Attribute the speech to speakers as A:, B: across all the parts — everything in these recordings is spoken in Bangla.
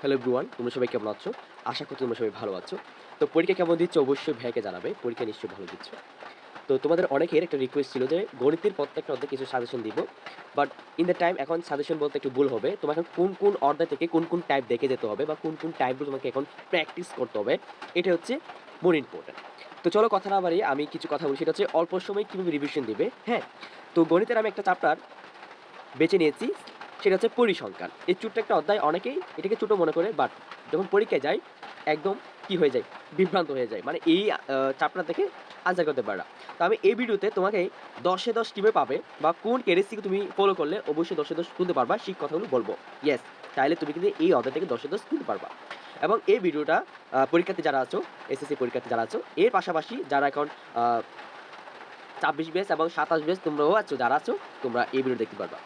A: হ্যালো ব্রুয়ান তোমরা সবাই কেমন আছো? আশা করি তোমরা সবাই ভালো আছো। তো পরীক্ষা কেমন দিচ্ছ অবশ্যই ভাইকে জানাবে, পরীক্ষা নিশ্চয়ই ভালো দিচ্ছ। তো তোমাদের অনেকের একটা রিকোয়েস্ট ছিল যে গণিতের প্রত্যেকটা অধ্যায় কিছু সাজেশন দিব বাট ইন দ্য টাইম এখন সাজেশন বলতে একটু ভুল হবে। তোমাকে কোন কোন অর্ধে থেকে কোন কোন টাইপ দেখে যেতে হবে বা কোন কোন টাইপগুলো তোমাকে এখন প্র্যাকটিস করতে হবে, এটা হচ্ছে মোর ইম্পর্টেন্ট তো চলো কথা না বাড়িয়ে আমি কিছু কথা বলি, সেটা হচ্ছে অল্প সময় কীভাবে রিভিশন দিবে হ্যাঁ? তো গণিতের আমি একটা চ্যাপ্টার বেছে নিয়েছি সেটা হচ্ছে পরিসংখ্যান। এই ছোট্ট একটা অধ্যায় অনেকেই এটাকে ছোটো মনে করে বাট যখন পরীক্ষায় যায়, একদম কি হয়ে যায়? বিভ্রান্ত হয়ে যায়। মানে এই চাপটা থেকে আনসার করতে পারে না। তো আমি এই ভিডিওতে তোমাকে দশে দশ টিমে পাবে বা কোন কেরেসিকে তুমি ফলো করলে অবশ্যই দশে দশ তুলতে পারবা, সেই কথাগুলো বলব। ইয়েস তাহলে তুমি কিন্তু এই অধ্যায় থেকে দশে দশ তুলতে পারবা। এবং এই ভিডিওটা পরীক্ষাতে যারা আছো এসএসসি পরীক্ষাতে যারা আছো, এর পাশাপাশি যারা এখন ছাব্বিশ বেস এবং সাতাশ বেস তোমরাও আছো, যারা আছো, তোমরা এই ভিডিও দেখতে পারবা।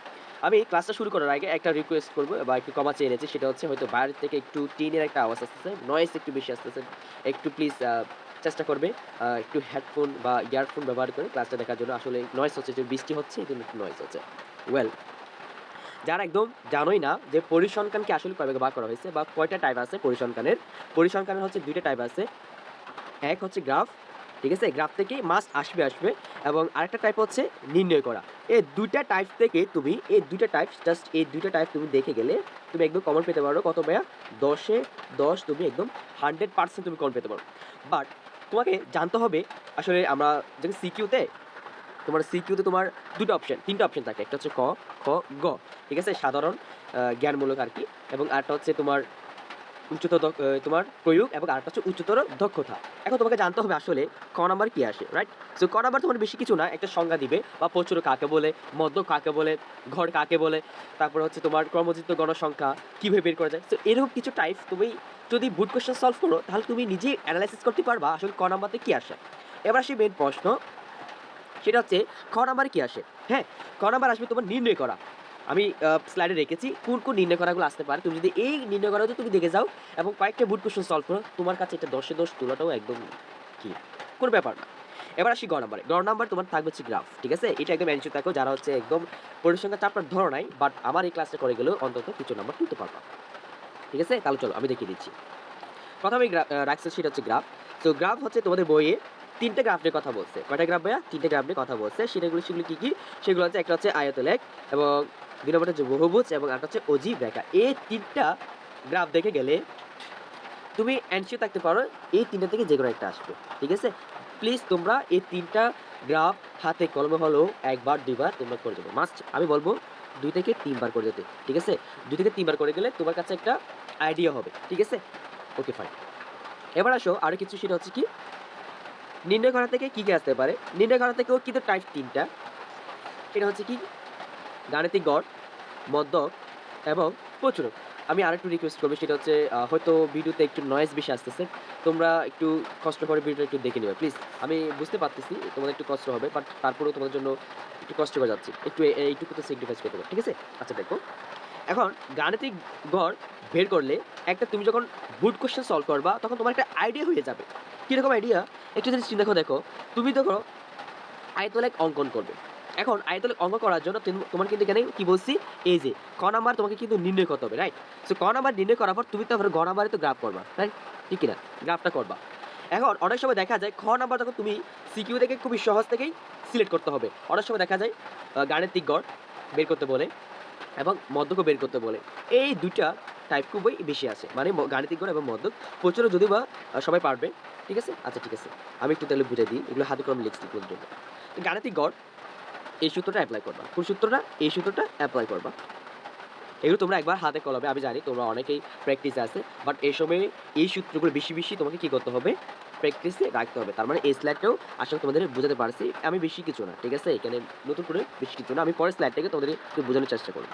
A: আমি ক্লাসটা শুরু করার আগে একটা রিকোয়েস্ট করব বা একটু কমা চেয়ে এনেছি সেটা হচ্ছে হয়তো বাইরের থেকে একটু টিনের একটা আওয়াজ আসতেছে নয়েস একটু বেশি আসতেছে। একটু প্লিজ চেষ্টা করবে একটু হেডফোন বা ইয়ারফোন ব্যবহার করে ক্লাসটা দেখার জন্য। আসলে নয়েস হচ্ছে, যে বৃষ্টি হচ্ছে, এই জন্য একটু নয়েস হচ্ছে। ওয়েল যারা একদম জানোই না যে পরিসংখ্যানকে আসলে কয় ভাগে করা হয়েছে বা কয়টা টাইপ আছে পরিসংখ্যানের পরিসংখ্যানের হচ্ছে দুইটা টাইপ আছে। এক হচ্ছে গ্রাফ ঠিক আছে? গ্রাফ থেকে মাস্ট আসবে আসবে এবং আরেকটা টাইপ হচ্ছে নির্ণয় করা। এই দুইটা টাইপ থেকে তুমি, এই দুইটা টাইপ জাস্ট এই দুইটা টাইপ তুমি দেখে গেলে তুমি একদম কমন পেতে পারো। কত ভাইয়া? দশে দশ তুমি একদম হান্ড্রেড পার্সেন্ট তুমি কমন পেতে পারো। বাট তোমাকে জানতে হবে, আসলে আমরা যখন সিকিউতে তোমার সিকিউতে তোমার দুটো অপশন তিনটা অপশন থাকে। একটা হচ্ছে ক, খ, গ, ঠিক আছে? সাধারণ জ্ঞানমূলক আর কি। এবং আরেকটা হচ্ছে তোমার উচ্চতর তোমার প্রয়োগ এবং আরেকটা হচ্ছে উচ্চতর দক্ষতা। এখন তোমাকে জানতে হবে আসলে ক নাম্বার কি আসে রাইট সো ক নাম্বার তোমার বেশি কিছু না, একটা সংজ্ঞা দিবে, বা প্রচুর কাকে বলে মধ্য কাকে বলে, ঘর কাকে বলে, তারপর হচ্ছে তোমার কর্মজিত গণসংখ্যা কীভাবে বের করা যায়। সো এরকম কিছু টাইপ তুমি যদি বুট কোশ্চেন সলভ করো, তাহলে তুমি নিজেই অ্যানালাইসিস করতে পারবা আসলে ক নাম্বারতে কী আসে। এবার আসি মেন প্রশ্ন, সেটা হচ্ছে খ নাম্বার কী আসে? হ্যাঁ ক নাম্বার আসবে তোমার নির্ণয় করা। আমি স্লাইডে রেখেছি। কোন কোন নির্ণয় করাগুলো আসতে পারে। তুমি যদি এই নির্ণয় করা তুমি দেখে যাও এবং কয়েকটা বুট কোশ্চেন সলভ করো। তোমার কাছে এটা দশে দশ তোলাটাও একদম কি? কোনো ব্যাপার না। এবার আসি গ নাম্বারে। গ নাম্বার তোমার থাকবে হচ্ছে গ্রাফ ঠিক আছে? এটা একদম অ্যানসিও থাকো, যারা হচ্ছে একদম পরিসংখ্যান চাপটার ধরো নাই বাট আমার এই ক্লাসটা করে গেলেও অন্তত কিছু নাম্বার তুলতে পারবা। ঠিক আছে? তাহলে চলো, আমি দেখিয়ে দিচ্ছি। প্রথমে রাখছে সেটা হচ্ছে গ্রাফ তো গ্রাফ হচ্ছে তোমাদের বইয়ে তিনটে গ্রাফ নিয়ে কথা বলছে। কয়টা গ্রাফ ভাইয়া? তিনটে গ্রাফ নিয়ে কথা বলছে। সেটাগুলো সেগুলো কী কী? সেগুলো হচ্ছে, একটা হচ্ছে আয়তলেখ এবং দুই নম্বরটা হচ্ছে বহুভুজ এবং একটা হচ্ছে অজীব রেখা এই তিনটা গ্রাফ দেখে গেলে তুমি অ্যানসিও থাকতে পারো, এই তিনটা থেকে যে কোনো একটা আসবে। ঠিক আছে? প্লিজ তোমরা এই তিনটা গ্রাফ হাতে কলমে হলেও একবার, দুইবার তোমরা করে দেবে মাস্ট আমি বলব দুই থেকে তিনবার করে যেতে। ঠিক আছে? দুই থেকে তিনবার করে গেলে তোমার কাছে একটা আইডিয়া হবে। ঠিক আছে? ওকে ফাইন এবার আসো আরও কিছু, সেটা হচ্ছে কি? নির্ণয় করা থেকে কী কী আসতে পারে? নির্ণয় করা থেকেও কিন্তু টাইপ তিনটা। এটা হচ্ছে কি? গাণিতিক গড় মদ্যক এবং প্রচুরক। আমি আরেকটু রিকোয়েস্ট করব, সেটা হচ্ছে হয়তো ভিডিওতে একটু নয়েজ বেশি আসতেছে। তোমরা একটু কষ্ট করে ভিডিওটা একটু দেখে নেবে প্লিজ আমি বুঝতে পারতেছি, তোমাদের একটু কষ্ট হবে বাট তারপরেও তোমাদের জন্য একটু কষ্ট করে যাচ্ছি। একটু এইটুকু তো স্যাক্রিফাইস করতে হবে, ঠিক আছে? আচ্ছা দেখো। এখন গাণিতিক গড় বের করলে একটা তুমি যখন বুট কোশ্চেন সলভ করবা, তখন তোমার একটা আইডিয়া হয়ে যাবে। কীরকম আইডিয়া একটু যদি চিন্তা দেখো দেখো, তুমি দেখো আয়তলেখ অঙ্কন করবে। এখন আয়তলেখ অঙ্ক করার জন্য তোমার কিন্তু এখানে কি বলছি? এই যে, ক নাম্বার তোমাকে কিন্তু নির্ণয় করতে হবে রাইট সো ক নাম্বার নির্ণয় করার পর তুমি তারপরে গ নাম্বারে তো গ্রাফ করবা রাইট ঠিক কিনা? গ্রাফটা করবা। এখন অনেক সময় দেখা যায়, খ নাম্বার তখন তুমি সিকিউ থেকে খুবই সহজ থেকেই সিলেক্ট করতে হবে। অনেক সময় দেখা যায় গাণিতিক গড় বের করতে বলে এবং মধ্যক বের করতে বলে। এই দুইটা টাইপ খুবই বেশি আছে। মানে গাণিতিক গড় এবং মধ্যক প্রচুর যদি বা সবাই পারবে। ঠিক আছে? আচ্ছা ঠিক আছে। আমি একটু তাহলে বুঝে দিই। এগুলো হাতে করে লিখছি তোমাদের জন্য গাণিতিক গড়, এই সূত্রটা অ্যাপ্লাই করবা। কোন সূত্রটা? এই সূত্রটা অ্যাপ্লাই করবা। এগুলো তোমরা একবার হাতে কলমে, আমি জানি তোমরা অনেকেই প্র্যাকটিসে আছে বাট এই সময় এই সূত্রগুলো বেশি বেশি তোমাকে কি করতে হবে? প্র্যাকটিসে রাখতে হবে। তার মানে এই স্লাইডটাও আসলে তোমাদের বোঝাতে পারছি। আমি বেশি কিছু না, ঠিক আছে? এখানে নতুন করে বেশি কিছু না। আমি পরের স্লাইডটাকে তোমাদের একটু বোঝানোর চেষ্টা করব।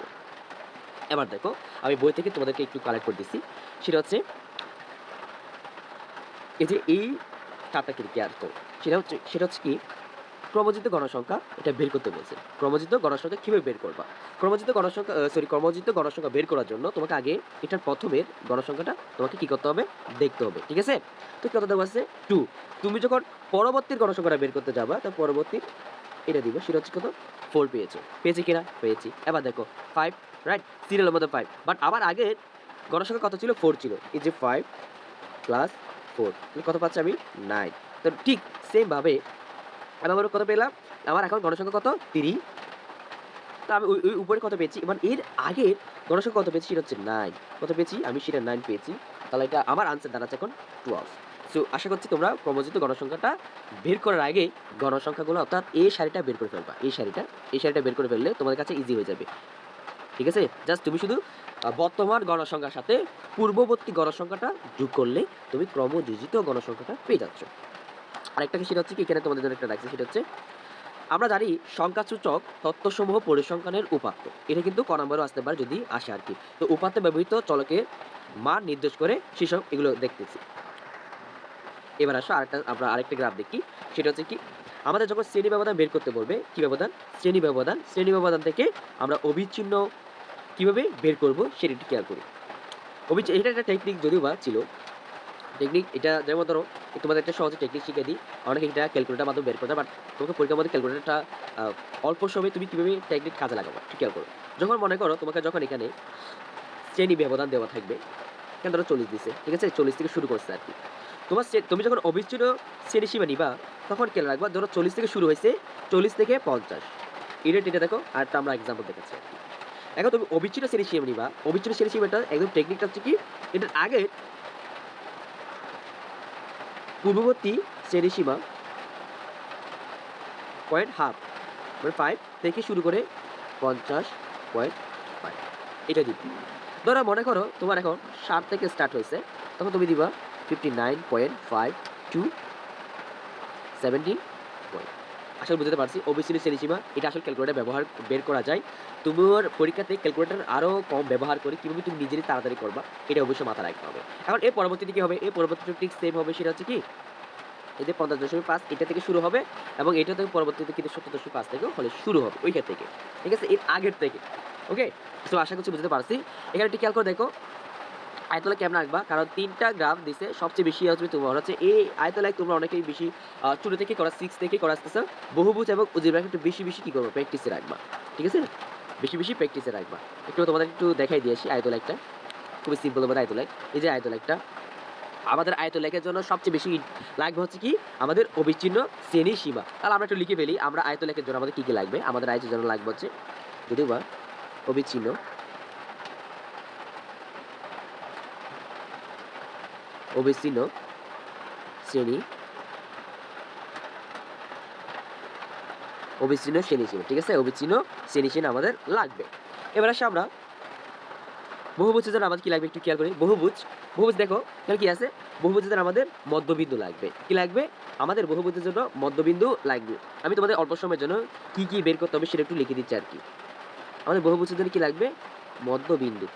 A: এবার দেখো, আমি বই থেকে তোমাদেরকে একটু কালেক্ট করে দিচ্ছি সেটা হচ্ছে এই যে এই চারটাকে কেয়ার তো সেটা হচ্ছে সেটা হচ্ছে কি? ক্রমজিত গণসংখ্যা, এটা বের করতে বলছে। ক্রমজিত গণসংখ্যা কীভাবে বের করবা? ক্রমজিত গণসংখ্যা সরি ক্রমজিত গণসংখ্যা বের করার জন্য তোমাকে আগে এটার প্রথমের গণসংখ্যাটা তোমাকে কি করতে হবে? দেখতে হবে, ঠিক আছে? তো কত দেওয়া আছে? টু তুমি যখন পরবর্তীর গণসংখ্যাটা বের করতে যাবা তো পরবর্তী এটা দিব, সেটা হচ্ছে কত? ফোর পেয়েছ। পেয়েছি কিনা? পেয়েছি। এবার দেখো ফাইভ রাইট সিরিয়ালের মধ্যে ফাইভ বাট আবার আগে গণসংখ্যা কত ছিল? ফোর ছিল। এই যে ফাইভ প্লাস ফোর কত পাচ্ছি আমি? নাইন তো ঠিক সেমভাবে আমি আবার কত পেলাম? আমার এখন গণসংখ্যা কত? তিরি। তো আমি ওই উপরে কত পেয়েছি? এবার এর আগের গণসংখ্যা কত পেয়েছি সেটা হচ্ছে নাইন কত পেয়েছি? আমি সেটা নাইন পেয়েছি। তাহলে এটা আমার আনসার দাঁড়াচ্ছে এখন টুয়েলভ সো আশা করছি তোমরা ক্রমজিত গণসংখ্যাটা বের করার আগে গণসংখ্যাগুলো অর্থাৎ এই শাড়িটা বের করে ফেলবা। এই শাড়িটা এই শাড়িটা বের করে ফেললে তোমাদের কাছে ইজি হয়ে যাবে। ঠিক আছে? জাস্ট তুমি শুধু বর্তমান গণসংখ্যার সাথে পূর্ববর্তী গণসংখ্যাটা যোগ করলে তুমি ক্রমযোজিত গণসংখ্যাটা পেয়ে যাচ্ছ। আরেকটা কি সেটা হচ্ছে কি? এখানে তোমাদের জন্য একটা রাখছি সেটা হচ্ছে আমরা জানি সংখ্যাসূচক তত্ত্বসমূহ পরিসংখ্যানের উপাত্ত। এটা কিন্তু ক নম্বরও আসতে পারে যদি আসে আর কি। তো উপাত্তে ব্যবহৃত চলকের মান নির্দেশ করে সেসব এগুলো দেখতেছি। এবার আসো, আরেকটা আমরা আরেকটা গ্রাফ দেখি। সেটা হচ্ছে কি, আমাদের যখন শ্রেণি ব্যবধান বের করতে বলবে, কি ব্যবধান? শ্রেণি ব্যবধান। শ্রেণি ব্যবধান থেকে আমরা অবিচ্ছিন্ন কীভাবে বের করব সেটা খেয়াল করি। অবিচ্ছ এটা একটা টেকনিক যদিও বা ছিল টেকনিক এটা যেমন ধরো তোমাদের একটা সহজে টেকনিক শিখে দিই। অনেকে এটা ক্যালকুলেটার মাধ্যমে বের করতে বাট তোমাকে পরীক্ষার মধ্যে ক্যালকুলেটারটা অল্প সময়ে তুমি কীভাবে টেকনিক কাজে লাগাবো খেয়াল করো। যখন মনে করো তোমাকে যখন এখানে শ্রেণি ব্যবধান দেওয়া থাকবে, এখানে ধরো চল্লিশ দিছে, ঠিক আছে? চল্লিশ থেকে শুরু করছে আর কি। তোমার তুমি যখন অবিচ্ছিন্ন শ্রেণি সীমা নিবা, তখন খেয়াল রাখবা, ধরো চল্লিশ থেকে শুরু হয়েছে, চল্লিশ থেকে পঞ্চাশ। এটা এটা দেখো, আর একটা আমরা এক্সাম্পল দেখাচ্ছি এখন তুমি অবিচ্ছিন্ন শ্রেণি সীমা নিবা। অবিচ্ছিন্ন শ্রেণি সীমাটা একদম টেকনিকটা হচ্ছে কি, এটার আগে পূর্ববর্তী শ্রেণি সীমা পয়েন্ট হাফ মানে ফাইভ থেকে শুরু করে পঞ্চাশ পয়েন্ট ফাইভ এটা দিবি। ধরো মনে করো তোমার এখন ষাট থেকে স্টার্ট হয়েছে, তখন তুমি দিবা fifty nine point five to seventeen point আসলে বুঝতে পারছি। অবিসিনি শ্রেণীসীমা এটা আসলে ক্যালকুলেটার ব্যবহার বের করা যায়। তোমার পরীক্ষাতে ক্যালকুলেটার আরও কম ব্যবহার করে কীভাবে তুমি নিজেরই তাড়াতাড়ি করবা, এটা অবশ্যই মাথায় রাখতে হবে। এখন এর পরবর্তীতে কী হবে, এর পরবর্তীতে ঠিক সেম হবে, সেটা হচ্ছে কি? এই যে পঞ্চাশ দশমিক পাঁচ, এটা থেকে শুরু হবে এবং এটা থেকে পরবর্তীতে কিন্তু সত্তর দশমিক পাঁচ থেকে হলে শুরু হবে ওইখান থেকে। ঠিক আছে? এর আগের থেকে। ওকে তো আশা করছি বুঝতে পারছি। এখানে একটু খেয়াল করে দেখো আয়তলা কেমন রাখবা কারণ তিনটা গ্রাফ দিছে, সবচেয়ে বেশি হচ্ছে তোমার হচ্ছে এই আয়তলায় তোমরা অনেকেই বেশি টু থেকে করা সিক্স থেকে করা আসতেছে। বহুভুজ এবং উজির একটু বেশি বেশি কী করব? প্র্যাকটিসে রাখবা। ঠিক আছে? বেশি বেশি প্র্যাকটিসে রাখবা। একটু তোমাদের একটু দেখাই দিয়েছি আয়তলা একটা। খুবই সিম্পল আমাদের আয়তলায় এই যে আয়তলা একটা। আমাদের আয়তলেখের জন্য সবচেয়ে বেশি লাগবে হচ্ছে কি? আমাদের অবিচ্ছিন্ন শ্রেণি সীমা। তাহলে আমরা একটু লিখে ফেলি, আমরা আয়তলেখের জন্য আমাদের কী কী লাগবে? আমাদের আয়তের জন্য লাগবে হচ্ছে যদিও বা, অবিচ্ছিন্ন। অবিচ্ছিন্ন শ্রেণি। অবিচ্ছিন্ন শ্রেণি সীমা ঠিক আছে? অবিচ্ছিন্ন শ্রেণি সীমা আমাদের লাগবে। এবার আসে আমরা। বহুভুজের জন্য আমাদের কি লাগবে একটু খেয়াল করি? বহুভুজ বহুভুজ দেখো, এখানে কি আছে? বহুভুজের আমাদের মধ্যবিন্দু লাগবে। কি লাগবে? আমাদের বহুভুজের জন্য মধ্যবিন্দু লাগবে। আমি তোমাদের অল্প সময়ের জন্য কি কি বের করতে হবে সেটা একটু লিখে দিচ্ছি আর কি আমাদের বহুভুজের জন্য কি লাগবে? মধ্যবিন্দু।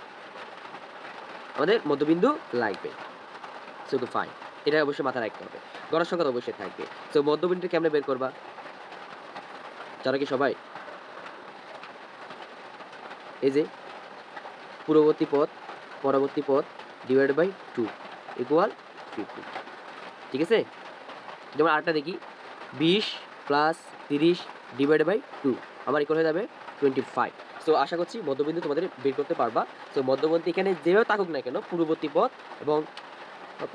A: আমাদের মধ্যবিন্দু লাগবে। তো ফাইন এটা অবশ্যই মাথায় রাখতে হবে। গণসংখ্যা তো অবশ্যই থাকবে। সো মধ্যবিন্দু কেমনে বের করবা? যারা কি সবাই? এই যে, পূর্ববর্তী পথ পরবর্তী পথ divide by two equal fifty ঠিক আছে? যেমন আরেকটা দেখি, বিশ প্লাস তিরিশ ডিভাইড বাই টু আমার ইকুয়াল হয়ে যাবে টোয়েন্টি ফাইভ সো আশা করছি মধ্যবিন্দু তোমাদের বের করতে পারবা। সো মধ্যবর্তী এখানে যেভাবে থাকুক না কেন, পূর্ববর্তী পথ এবং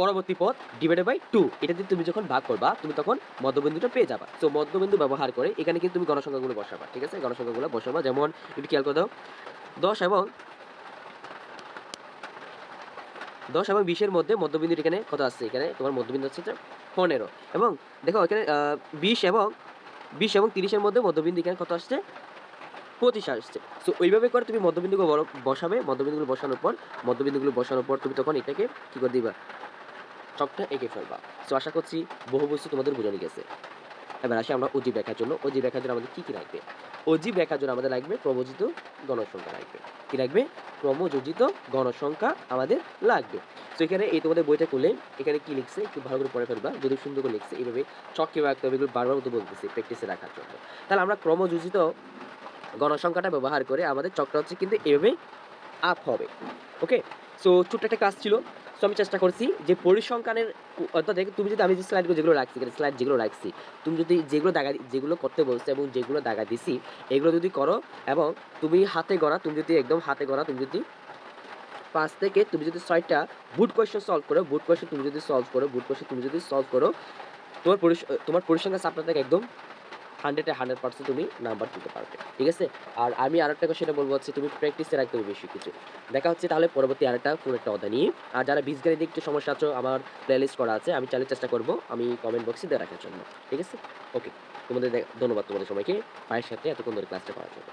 A: পরবর্তী পথ ডিভাইডেড বাই টু এটা দিয়ে তুমি যখন ভাগ করবা, তুমি তখন মধ্যবিন্দুটা পেয়ে যাবা। সো মধ্যবিন্দু ব্যবহার করে এখানে কিন্তু তুমি গণসংখ্যাগুলো বসাবা, ঠিক আছে? গণসংখ্যাগুলো বসাবা, যেমন একটু খেয়াল করে দাও। দশ এবং দশ এবং বিশের মধ্যে মধ্যবিন্দু এখানে কত আসছে এখানে তোমার মধ্যবিন্দু হচ্ছে পনেরো। এবং দেখো, এখানে বিশ এবং বিশ এবং তিরিশের মধ্যে মধ্যবিন্দু এখানে কত আসছে? পঁচিশ আসছে। সো ওইভাবে করে তুমি মধ্যবিন্দুগুলো বসাবে। মধ্যবিন্দুগুলো বসানোর পর, মধ্যবিন্দুগুলো বসানোর পর তুমি তখন এটাকে কী করে দিবা? চকটা এঁকে ফেলবা। সো আশা করছি বহু বস্তু তোমাদের বোঝানো গেছে। এবার আসি আমরা অজীব রেখার জন্য। অজীব রেখার জন্য আমাদের কী কী লাগবে? অজীব রেখার জন্য আমাদের লাগবে প্রবজিত গণসংখ্যা লাগবে। কী লাগবে? ক্রমযোজিত গণসংখ্যা আমাদের লাগবে। তো এখানে এই তোমাদের বইটা করলে এখানে কি লিখছে একটু ভালো করে পড়ে ফেলবা। যদি সুন্দর করে লিখছে, এইভাবে চক রাখতে হবে এগুলো বারবার মতো বলতেছি প্র্যাকটিসে রাখার জন্য। তাহলে আমরা ক্রমযোজিত গণসংখ্যাটা ব্যবহার করে আমাদের চকটা হচ্ছে কিন্তু এভাবেই আপ হবে। ওকে সো ছোট্ট একটা কাজ ছিল। সো আমি চেষ্টা করছি যে পরিসংখ্যানের অর্থাৎ তুমি যদি আমি যে স্লাইডগুলো যেগুলো রাখছি স্লাইড যেগুলো রাখছি, তুমি যদি যেগুলো দাগা যেগুলো করতে বলছো এবং যেগুলো দাগা দিছি, এগুলো যদি করো এবং তুমি হাতে গড়া, তুমি যদি একদম হাতে গড়া, তুমি যদি পাঁচ থেকে, তুমি যদি ছয়টা বুট কোয়েশ্চেন সলভ করো বুট কোয়েশ্চেন তুমি যদি সলভ করো বুট কোয়েশ্চেন তুমি যদি সলভ করো, তোমার পরিস- তোমার পরিসংখ্যান চাপটা থেকে একদম হান্ড্রেডে হান্ড্রেড পার্সেন্ট তুমি নাম্বার দিতে পারবে, ঠিক আছে? আর আমি আর একটা কথা বলব হচ্ছে তুমি প্র্যাকটিসে রাখতে হবে বেশি কিছু। দেখা হচ্ছে তাহলে পরবর্তী আরেকটা, কোনো একটা অধ্যায় নিয়ে। আর যারা বীজগাণিত দিক একটু সমস্যা আছো, আমার প্লেলিস্ট করা আছে, আমি চালিয়ে চেষ্টা করব, আমি কমেন্ট বক্সে দিয়ে রাখার জন্য, ঠিক আছে? ওকে তোমাদের ধন্যবাদ তোমাদের সবাইকে পায়ের সাথে এতক্ষণ ধরে ক্লাসটা করার জন্য।